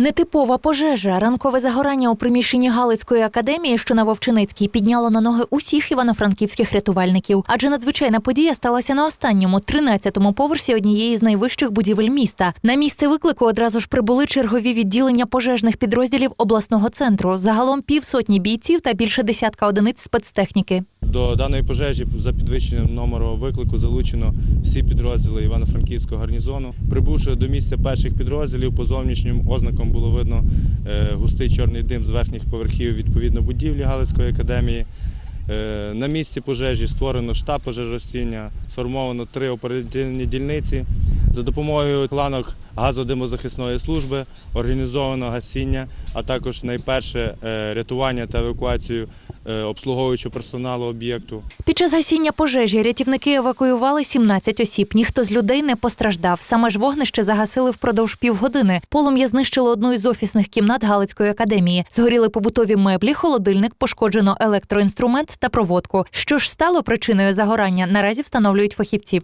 Нетипова пожежа, ранкове загорання у приміщенні Галицької академії, що на Вовчиницькій, підняло на ноги усіх івано-франківських рятувальників. Адже надзвичайна подія сталася на останньому 13-му поверсі однієї з найвищих будівель міста. На місце виклику одразу ж прибули чергові відділення пожежних підрозділів обласного центру. Загалом півсотні бійців та більше десятка одиниць спецтехніки. До даної пожежі за підвищенням номеру виклику залучено всі підрозділи Івано-Франківського гарнізону. Прибувши до місця перших підрозділів, по зовнішнім ознакам було видно е, густий чорний дим з верхніх поверхів відповідно будівлі Галицької академії. Е, На місці пожежі створено штаб пожежостіння, сформовано три оперативні дільниці. За допомогою планок газодимозахисної служби організовано гасіння, а також найперше е, рятування та евакуацію обслуговуючого персоналу об'єкту. Під час гасіння пожежі рятівники евакуювали 17 осіб. Ніхто з людей не постраждав. Саме ж вогнище загасили впродовж півгодини. Полум'я знищило одну із офісних кімнат Галицької академії. Згоріли побутові меблі, холодильник, пошкоджено електроінструмент та проводку. Що ж стало причиною загорання, наразі встановлюють фахівці.